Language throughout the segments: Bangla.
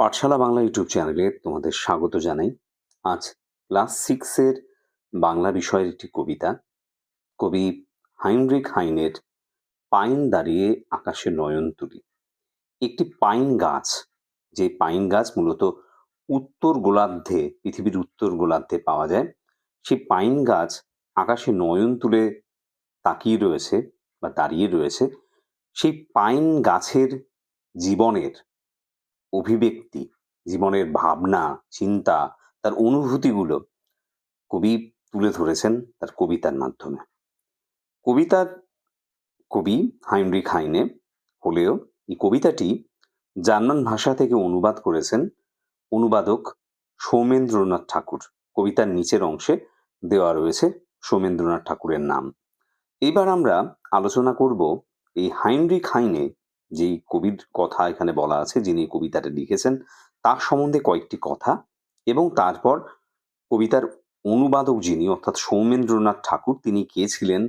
পাঠশালা বাংলা ইউটিউব চ্যানেলে তোমাদের স্বাগত জানাই। আজ ক্লাস সিক্সের বাংলা বিষয়ের একটি কবিতা। কবি হাইনরিক হাইনের পাইন দাঁড়িয়ে আকাশে নয়ন তুলি। একটি পাইন গাছ, যে পাইন গাছ মূলত উত্তর গোলার্ধে, পৃথিবীর উত্তর গোলার্ধে পাওয়া যায় সেই পাইন গাছ আকাশে নয়ন তুলে তাকিয়ে রয়েছে বা দাঁড়িয়ে রয়েছে। সেই পাইন গাছের জীবনের অভিব্যক্তি, জীবনের ভাবনা, চিন্তা, তার অনুভূতিগুলো কবি তুলে ধরেছেন তার কবিতার মাধ্যমে। কবিতার কবি হাইনরিক হাইনে হলেও এই কবিতাটি জার্মান ভাষা থেকে অনুবাদ করেছেন অনুবাদক সৌমেন্দ্রনাথ ঠাকুর। কবিতার নিচের অংশে দেওয়া রয়েছে সৌমেন্দ্রনাথ ঠাকুরের নাম। এবার আমরা আলোচনা করব এই হাইনরিক হাইনে যেই কবির কথা এখানে বলা আছে, যিনি কবিতাটা লিখেছেন, তার সম্বন্ধে কয়েকটি কথা এবং তারপর কবিতার অনুবাদক যিনি, অর্থাৎ সৌমেন্দ্রনাথ ঠাকুর, তিনি কে ছিলেন,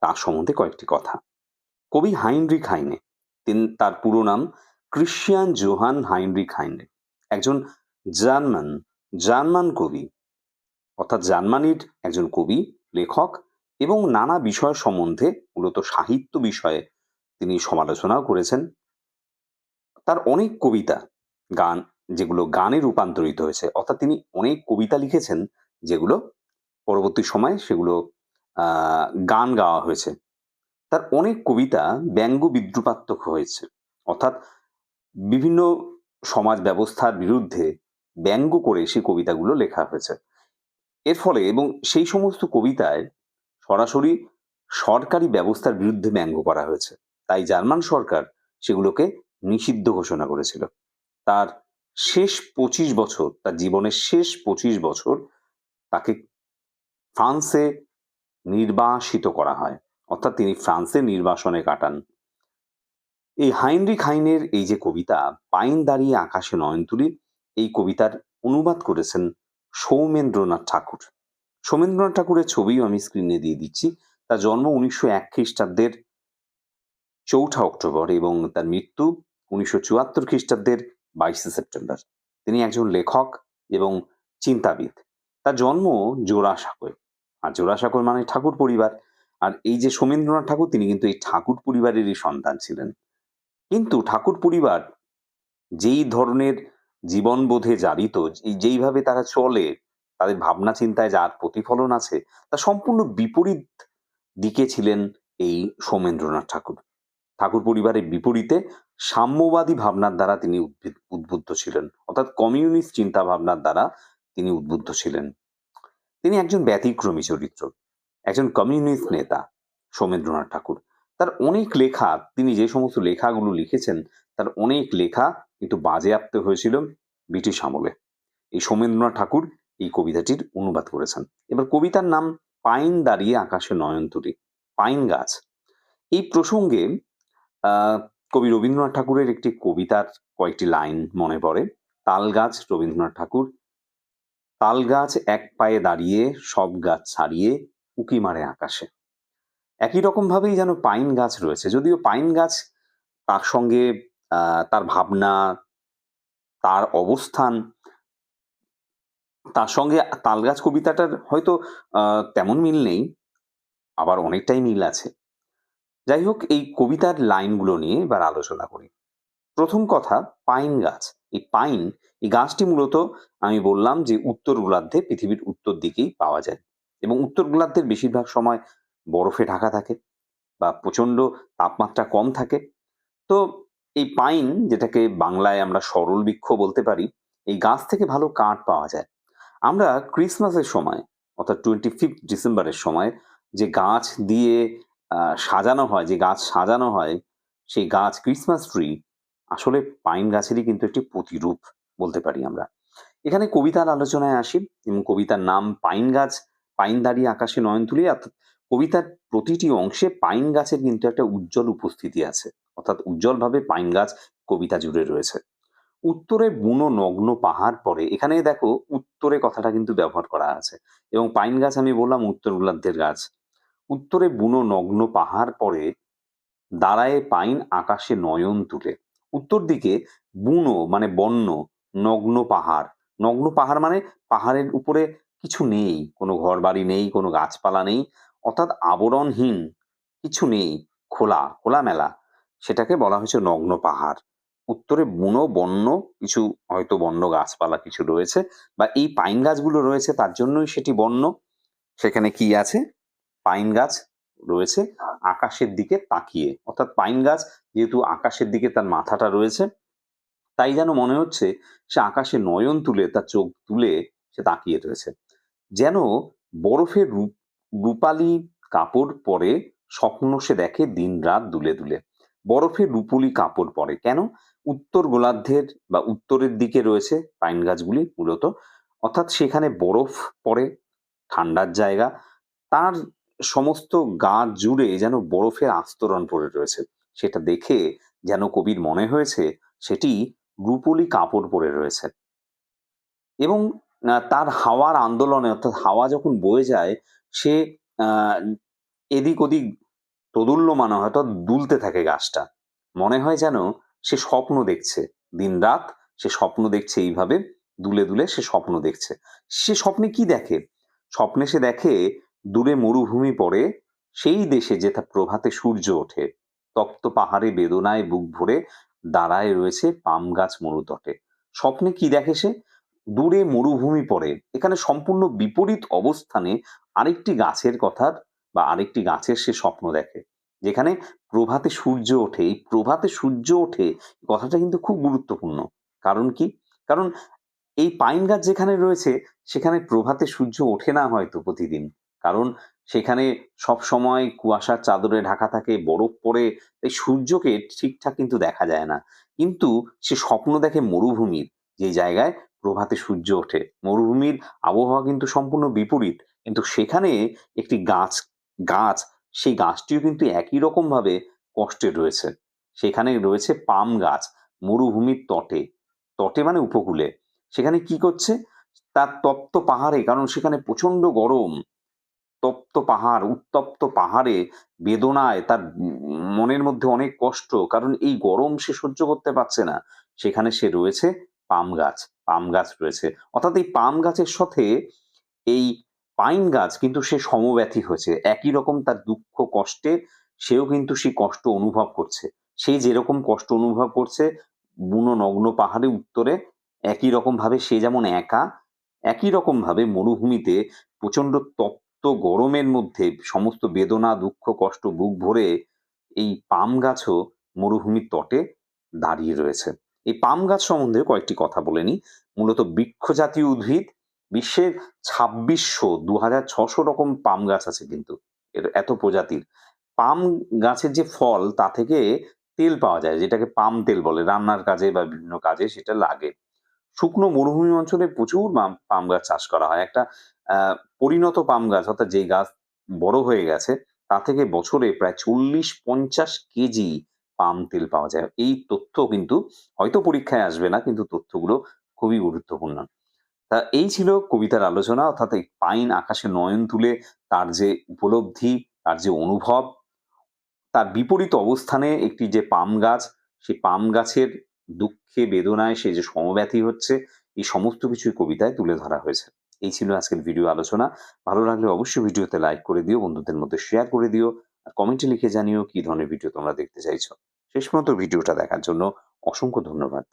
তার সম্বন্ধে কয়েকটি কথা। কবি হাইনরিক হাইনে, তিনি, তার পুরো নাম ক্রিশ্চিয়ান জোহান হাইনরিক হাইনে। একজন জার্মান জার্মান কবি, অর্থাৎ জার্মানির একজন কবি, লেখক এবং নানা বিষয় সম্বন্ধে মূলত সাহিত্য বিষয়ে তিনি সমালোচনাও করেছেন। তার অনেক কবিতা, গান, যেগুলো গানে রূপান্তরিত হয়েছে, অর্থাৎ তিনি অনেক কবিতা লিখেছেন যেগুলো পরবর্তী সময়ে সেগুলো গান গাওয়া হয়েছে। তার অনেক কবিতা ব্যঙ্গ বিদ্রুপাত্মক হয়েছে। অর্থাৎ বিভিন্ন সমাজ ব্যবস্থার বিরুদ্ধে ব্যঙ্গ করে সেই কবিতাগুলো লেখা হয়েছে। এর ফলে এবং সেই সমস্ত কবিতায় সরাসরি সরকারি ব্যবস্থার বিরুদ্ধে ব্যঙ্গ করা হয়েছে। তাই জার্মান সরকার সেগুলোকে নিষিদ্ধ ঘোষণা করেছিল। তার শেষ পঁচিশ বছর, তার জীবনের শেষ পঁচিশ বছর তাকে ফ্রান্সে নির্বাসিত করা হয়। অর্থাৎ তিনি ফ্রান্সে নির্বাসনে কাটান। এই হাইনরিক হাইনের এই যে কবিতা, পাইন দাঁড়িয়ে আকাশে নয়নতুলি, এই কবিতার অনুবাদ করেছেন সৌমেন্দ্রনাথ ঠাকুর। সৌমেন্দ্রনাথ ঠাকুরের ছবিও আমি স্ক্রিনে দিয়ে দিচ্ছি। তার জন্ম উনিশশো এক খ্রিস্টাব্দের চৌঠা অক্টোবর এবং তার মৃত্যু উনিশশো চুয়াত্তর খ্রিস্টাব্দের বাইশে সেপ্টেম্বর। তিনি একজন লেখক এবং চিন্তাবিদ। তার জন্ম জোড়াসাঁকোয়। আর জোড়াসাঁকোর মানে ঠাকুর পরিবার। আর এই যে সোমেন্দ্রনাথ ঠাকুর, তিনি কিন্তু এই ঠাকুর পরিবারেরই সন্তান ছিলেন। কিন্তু ঠাকুর পরিবার যেই ধরনের জীবনবোধে জারিত যেইভাবে তারা চলে, তাদের ভাবনা চিন্তায় যার প্রতিফলন আছে, তা সম্পূর্ণ বিপরীত দিকে ছিলেন এই সৌমেন্দ্রনাথ ঠাকুর। ঠাকুর পরিবারের বিপরীতে সাম্যবাদী ভাবনার দ্বারা তিনি উদ্বুদ্ধ ছিলেন। অর্থাৎ কমিউনিস্ট চিন্তা ভাবনার দ্বারা তিনি উদ্বুদ্ধ ছিলেন। তিনি একজন ব্যতিক্রমী চরিত্র, একজন কমিউনিস্ট নেতা সৌমেন্দ্রনাথ ঠাকুর। তার অনেক লেখা, তিনি যে সমস্ত লেখাগুলো লিখেছেন, তার অনেক লেখা কিন্তু বাজেয়াপ্ত হয়েছিল ব্রিটিশ আমলে। এই সৌমেন্দ্রনাথ ঠাকুর এই কবিতাটির অনুবাদ করেছেন। এবার কবিতার নাম পাইন দাঁড়িয়ে আকাশে নয়নতুলি, পাইন গাছ। এই প্রসঙ্গে কবি রবীন্দ্রনাথ ঠাকুরের একটি কবিতার কয়েকটি লাইন মনে পড়ে। তাল গাছ, রবীন্দ্রনাথ ঠাকুর। তাল গাছ এক পায়ে দাঁড়িয়ে, সব গাছ ছাড়িয়ে, উকি মারে আকাশে। একই রকম ভাবেই যেন পাইন গাছ রয়েছে। যদিও পাইন গাছ তার সঙ্গে তার ভাবনা, তার অবস্থান, তার সঙ্গে তাল গাছ কবিতাটার হয়তো তেমন মিল নেই। আবার অনেকটাই মিল আছে। যাই হোক এই কবিতার লাইনগুলো নিয়ে এবার আলোচনা করি। প্রথম কথা, পাইন গাছ। এই পাইন, এই গাছটি মূলত আমি বললাম যে উত্তর গোলার্ধে পৃথিবীর উত্তর দিকেই পাওয়া যায় এবং উত্তর গোলার্ধের বেশিরভাগ সময় বরফে ঢাকা থাকে বা প্রচণ্ড তাপমাত্রা কম থাকে। তো এই পাইন, যেটাকে বাংলায় আমরা সরল বৃক্ষ বলতে পারি, এই গাছ থেকে ভালো কাঠ পাওয়া যায়। আমরা ক্রিসমাসের সময়, অর্থাৎ টোয়েন্টি ফিফথ ডিসেম্বরের সময় যে গাছ দিয়ে সাজানো হয়, যে গাছ সাজানো হয়, সেই গাছ ক্রিসমাস ট্রি আসলে পাইন গাছেরই কিন্তু একটি প্রতিরূপ বলতে পারি আমরা। এখানে কবিতার আলোচনায় আসি এবং কবিতার নাম পাইন গাছ। পাইন দাঁড়িয়ে আকাশে নয়ন তুলি, অর্থাৎ কবিতার প্রতিটি অংশে পাইন গাছের কিন্তু একটা উজ্জ্বল উপস্থিতি আছে। অর্থাৎ উজ্জ্বলভাবে পাইন গাছ কবিতা জুড়ে রয়েছে। উত্তরে বুনো নগ্ন পাহাড় পরে এখানে দেখো উত্তরে কথাটা কিন্তু ব্যবহার করা আছে। এবং পাইন গাছ আমি বললাম উত্তর গোলার্ধের গাছ। উত্তরে বুনো নগ্ন পাহাড়, পরে দাঁড়ায় পাইন আকাশে নয়ন তুলে। উত্তর দিকে বুনো মানে বন্য, নগ্ন পাহাড়। নগ্ন পাহাড় মানে পাহাড়ের উপরে কিছু নেই, কোনো ঘর বাড়ি নেই, কোনো গাছপালা নেই, অর্থাৎ আবরণহীন কিছু নেই, খোলা, খোলামেলা। সেটাকে বলা হয়েছে নগ্ন পাহাড়। উত্তরে বুনো, বন্য, কিছু হয়তো বন্য গাছপালা কিছু রয়েছে, বা এই পাইন গাছগুলো রয়েছে, তার জন্যই সেটি বন্য। সেখানে কি আছে? পাইন গাছ রয়েছে আকাশের দিকে তাকিয়ে। অর্থাৎ পাইন গাছ যেহেতু আকাশের দিকে তার মাথাটা রয়েছে, তাই যেন মনে হচ্ছে সে আকাশে নয়ন তুলে তার চোখ তুলে সে তাকিয়ে রয়েছে। যেন বরফের রূপ, রূপালি কাপড় পরে স্বপ্ন সে দেখে দিন রাত দুলে দুলে। বরফের রূপলি কাপড় পরে। কেন? উত্তর গোলার্ধের বা উত্তরের দিকে রয়েছে পাইন গাছগুলি মূলত। অর্থাৎ সেখানে বরফ পড়ে ঠান্ডার জায়গা। তার সমস্ত গা জুড়ে যেন বরফের আস্তরণ পড়ে রয়েছে। সেটা দেখে যেন কবির মনে হয়েছে সেটি রূপলি কাপড় পরে রয়েছে। এবং তার হাওয়ার আন্দোলনে অর্থাৎ হাওয়া যখন বয়ে যায়, সে এদিক ওদিক তদুল্যমান হয় অর্থাৎ দুলতে থাকে গাছটা। মনে হয় যেন সে স্বপ্ন দেখছে। দিনরাত সে স্বপ্ন দেখছে এইভাবে, দুলে দুলে সে স্বপ্ন দেখছে। সে স্বপ্নে কি দেখে? স্বপ্নে সে দেখে দূরে মরুভূমি পড়ে, সেই দেশে যেথা প্রভাতে সূর্য ওঠে, তপ্ত পাহাড়ে বেদনায় বুক ভরে দাঁড়ায় রয়েছে পাম গাছ মরুতটে। স্বপ্নে কি দেখে সে? দূরে মরুভূমি পড়ে, এখানে সম্পূর্ণ বিপরীত অবস্থানে আরেকটি গাছের কথা বা আরেকটি গাছের সে স্বপ্ন দেখে, যেখানে প্রভাতে সূর্য ওঠে। এই প্রভাতে সূর্য ওঠে কথাটা কিন্তু খুব গুরুত্বপূর্ণ। কারণ কি? কারণ এই পাইন গাছ যেখানে রয়েছে, সেখানে প্রভাতে সূর্য ওঠে না হয়তো প্রতিদিন। কারণ সেখানে সব সময় কুয়াশার চাদরে ঢাকা থাকে, বরফ পড়ে, তাই সূর্যকে ঠিকঠাক কিন্তু দেখা যায় না। কিন্তু সে স্বপ্ন দেখে মরুভূমির, যে জায়গায় প্রভাতে সূর্য ওঠে। মরুভূমির আবহাওয়া কিন্তু সম্পূর্ণ বিপরীত। কিন্তু সেখানে একটি গাছ গাছ, সেই গাছটিও কিন্তু একই রকম ভাবে কষ্টে রয়েছে। সেখানে রয়েছে পাম গাছ, মরুভূমির তটে। তটে মানে উপকূলে। সেখানে কি করছে? তার তপ্ত পাহাড়ে, কারণ সেখানে প্রচণ্ড গরম। তপ্ত পাহাড়, উত্তপ্ত পাহাড়ে বেদনায় তার মনের মধ্যে অনেক কষ্ট, কারণ এই গরম সে সহ্য করতে পারছে না। সেখানে সে রয়েছে পাম গাছ পাম গাছ রয়েছে। অর্থাৎ এই পাম গাছের সাথে এই পাইন গাছ কিন্তু সে সমব্যথী হয়েছে। একই রকম তার দুঃখ, কষ্টে সেও কিন্তু সেই কষ্ট অনুভব করছে। সে যেরকম কষ্ট অনুভব করছে, বুনো নগ্ন পাহাড়ে উত্তরে একই রকম ভাবে সে যেমন একা, একই রকম ভাবে মরুভূমিতে প্রচণ্ড তপ্ত গরমের মধ্যে সমস্ত বেদনা, দুঃখ, কষ্ট, বুক ভরে এই পাম গাছও মরুভূমির তটে দাঁড়িয়ে রয়েছে। এই পাম গাছ সম্বন্ধে কয়েকটি কথা বলে নিই। মূলত বৃক্ষ জাতীয় উদ্ভিদ, বিশ্বের ছাব্বিশশো দু হাজার ছশো রকম পাম গাছ আছে কিন্তু এর এত প্রজাতির। পাম গাছের যে ফল, তা থেকে তেল পাওয়া যায়, যেটাকে পাম তেল বলে। রান্নার কাজে বা বিভিন্ন কাজে সেটা লাগে। শুকনো মরুভূমি অঞ্চলে প্রচুর পাম- গাছ চাষ করা হয়। একটা পরিণত পাম গাছ, অর্থাৎ যে গাছ বড় হয়ে গেছে, তা থেকে বছরে প্রায় চল্লিশ পঞ্চাশ কেজি পাম তেল পাওয়া যায়। এই তথ্য কিন্তু হয়তো পরীক্ষায় আসবে না, কিন্তু তথ্যগুলো খুবই গুরুত্বপূর্ণ। তা এই ছিল কবিতার আলোচনা, অর্থাৎ এই পাইন আকাশে নয়ন তুলে তার যে উপলব্ধি, তার যে অনুভব, তার বিপরীত অবস্থানে একটি যে পাম গাছ সেই পাম গাছের দুঃখে, বেদনায় সে যে সমব্যথী হচ্ছে, এই সমস্ত কিছুই কবিতায় তুলে ধরা হয়েছে। এই ছিল আজকের ভিডিও আলোচনা। ভালো লাগলে অবশ্যই ভিডিওতে লাইক করে দিও, বন্ধুদের মধ্যে শেয়ার করে দিও, আর কমেন্টে লিখে জানিও কি ধরনের ভিডিও তোমরা দেখতে চাইছো। শেষ পর্যন্ত ভিডিওটা দেখার জন্য অসংখ্য ধন্যবাদ।